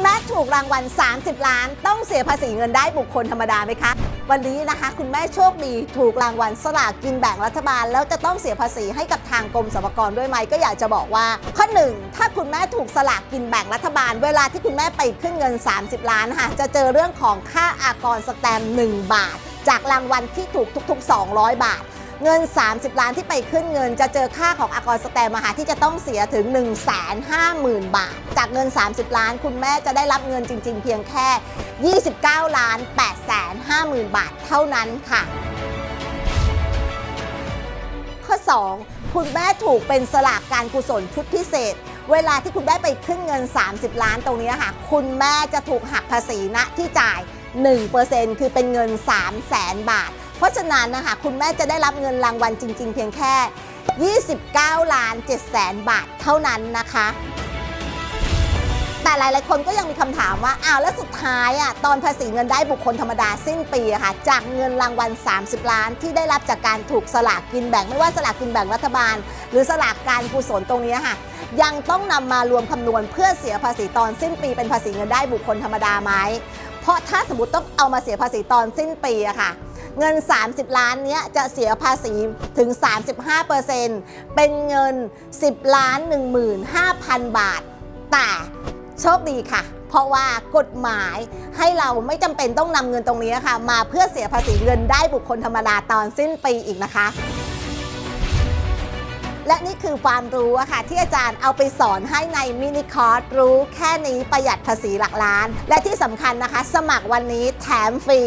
คุณแม่ถูกรางวัล 30 ล้าน ต้องเสียภาษีเงินได้บุคคลธรรมดาไหมคะ วันนี้นะคะ คุณแม่โชคดีถูกรางวัลสลากกินแบ่งรัฐบาล แล้วจะต้องเสียภาษีให้กับทางกรมสรรพากรด้วยไหมก็อยากจะบอกว่า ข้อหนึ่งถ้าคุณแม่ถูกสลากกินแบ่งรัฐบาล เวลาที่คุณแม่ไปขึ้นเงิน 30 ล้านค่ะจะเจอเรื่องของค่าอากรสแตมป์1บาท จากรางวัลที่ถูกทุก ๆ 200 บาท เงิน 30 ล้านที่ไปขึ้นเงิน จะเจอค่าของอากรสแตมมหาที่จะต้องเสียถึง 1 5 0 0 0 0 บาท จากเงิน 30 ล้าน คุณแม่จะได้รับเงินจริง ๆ เพียงแค่ 29 ล้าน8แสน50,000บาทเท่านั้นค่ะ ข้อ 2 คุณแม่ถูกเป็นสลากการกุศลชุดพิเศษเวลาที่คุณแม่ไปขึ้นเงิน 30 ล้านตรงนี้ค่ะคุณแม่จะถูกหักภาษีณที่จ่าย 1%คือเป็นเงิน 3 0 0แสนบาท เพราะฉะนั้นนะคะคุณแม่จะได้รับเงินรางวัลจริง ๆ เพียงแค่ 29 ล้าน7แสนบาทเท่านั้นนะคะ แต่หลายๆ คนก็ยังมีคำถามว่าอ้าวแล้วสุดท้ายอะตอนภาษีเงินได้บุคคลธรรมดาสิ้นปีอะค่ะจากเงินรางวัล 30 ล้าน ที่ได้รับจากการถูกสลากกินแบ่งไม่ว่าสลากกินแบ่งรัฐบาล หรือสลากการกุศลตรงนี้ค่ะยังต้องนำมารวมคำนวณเพื่อเสียภาษีตอนสิ้นปีเป็นภาษีเงินได้บุคคลธรรมดาไหม เพราะถ้าสมมติต้องเอามาเสียภาษีตอนสิ้นปีอะค่ะ เงิน 30 ล้านเนี้ยจะเสียภาษีถึง 35%เป็นเงิน 10 ล้าน 15,000 บาท แต่โชคดีค่ะ เพราะว่ากฎหมายให้เราไม่จำเป็นต้องนำเงินตรงนี้ค่ะ มาเพื่อเสียภาษีเงินได้บุคคลธรรมดาตอนสิ้นปีอีกนะคะ และนี่คือความรู้อะค่ะที่อาจารย์เอาไปสอนให้ในมินิคอร์สรู้แค่นี้ประหยัดภาษีหลักล้าน และที่สำคัญนะคะ สมัครวันนี้แถมฟรี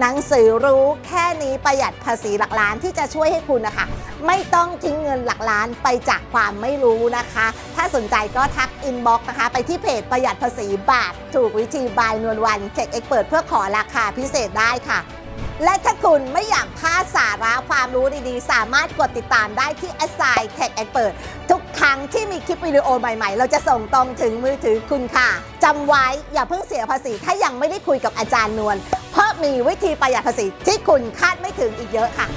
หนังสือรู้แค่นี้ประหยัดภาษีหลักล้านที่จะช่วยให้คุณนะคะ ไม่ต้องทิ้งเงินหลักล้านไปจากความไม่รู้นะคะ ถ้าสนใจก็ทักอินบ็อกซ์นะคะ ไปที่เพจประหยัดภาษีบาท ถูกวิธีบายนวลวันเทคเอ็กเปิดเพื่อขอราคาพิเศษได้ค่ะ และถ้าคุณไม่อยากพลาดสาระความรู้ดีๆ สามารถกดติดตามได้ที่ a s s i g n Tech Expert ทุกครั้งที่มีคลิปวิดีโอใหม่ๆ เราจะส่งตรงถึงมือถือคุณค่ะจำไว้อย่าเพิ่งเสียภาษี ถ้ายังไม่ได้คุยกับอาจารย์นวลเพราะมีวิธีประหยัดภาษีที่คุณคาดไม่ถึงอีกเยอะค่ะ